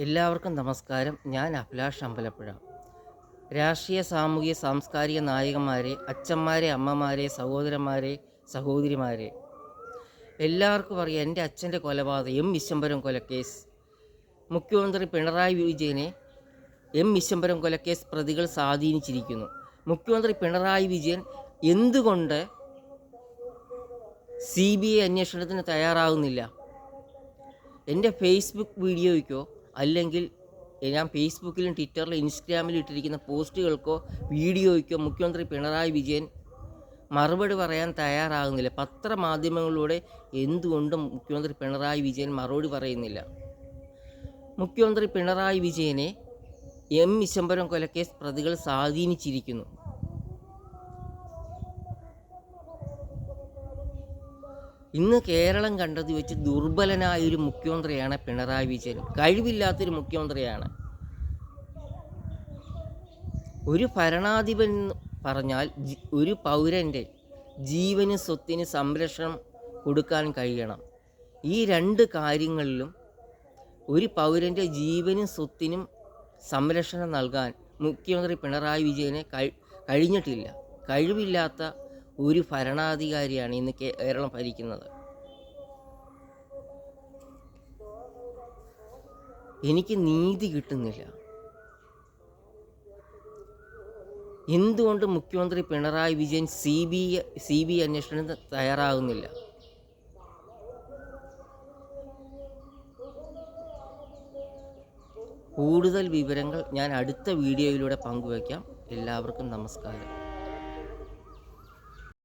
എല്ലാവർക്കും നമസ്കാരം. ഞാൻ അഭിലാഷ് അമ്പലപ്പുഴ. രാഷ്ട്രീയ സാമൂഹിക സാംസ്കാരിക നായകന്മാരെ അച്ഛന്മാരെ അമ്മമാരെ സഹോദരന്മാരെ സഹോദരിമാരെ. എല്ലാവർക്കും അറിയാം എന്റെ അച്ഛന്റെ കൊലപാതകം എം വിശംബരം കൊലക്കേസ്. മുഖ്യമന്ത്രി പിണറായി വിജയനെ എം വിശംബരം കൊലക്കേസ് പ്രതികൾ സ്വാധീനിച്ചിരിക്കുന്നു. മുഖ്യമന്ത്രി പിണറായി വിജയൻ എന്തുകൊണ്ട് സി ബി ഐ അന്വേഷണത്തിന് തയ്യാറാകുന്നില്ല എന്റെ ഫേസ്ബുക്ക് വീഡിയോയ്ക്കോ അല്ലെങ്കിൽ ഞാൻ ഫേസ്ബുക്കിലും ട്വിറ്ററിലും ഇൻസ്റ്റാഗ്രാമിലും ഇട്ടിരിക്കുന്ന പോസ്റ്റുകൾക്കോ വീഡിയോയ്ക്കോ മുഖ്യമന്ത്രി പിണറായി വിജയൻ മറുപടി പറയാൻ തയ്യാറാകുന്നില്ല. പത്രമാധ്യമങ്ങളിലൂടെ എന്തുകൊണ്ടും മുഖ്യമന്ത്രി പിണറായി വിജയൻ മറുപടി പറയുന്നില്ല. മുഖ്യമന്ത്രി പിണറായി വിജയനെ എം വിശംബരം കൊലക്കേസ് പ്രതികൾ സ്വാധീനിച്ചിരിക്കുന്നു. ഇന്ന് കേരളം കണ്ടത് വെച്ച് ദുർബലനായൊരു മുഖ്യമന്ത്രിയാണ് പിണറായി വിജയൻ. കഴിവില്ലാത്തൊരു മുഖ്യമന്ത്രിയാണ്. ഒരു ഭരണാധിപൻ പറഞ്ഞാൽ ഒരു പൗരന്റെ ജീവന് സ്വത്തിന് സംരക്ഷണം കൊടുക്കാൻ കഴിയണം. ഈ രണ്ട് കാര്യങ്ങളിലും ഒരു പൗരന്റെ ജീവനും സ്വത്തിനും സംരക്ഷണം നൽകാൻ മുഖ്യമന്ത്രി പിണറായി വിജയനെ കഴി- കഴിഞ്ഞിട്ടില്ല. കഴിവില്ലാത്ത ഒരു ഭരണാധികാരിയാണ് ഇന്ന് കേരളം ഭരിക്കുന്നത്. എനിക്ക് നീതി കിട്ടുന്നില്ല. എന്തുകൊണ്ട് മുഖ്യമന്ത്രി Pinarayi Vijayan C B C B അന്വേഷണത്തിന് തയ്യാറാകുന്നില്ല? കൂടുതൽ വിവരങ്ങൾ ഞാൻ അടുത്ത വീഡിയോയിലൂടെ പങ്കുവയ്ക്കാം. എല്ലാവർക്കും നമസ്കാരം.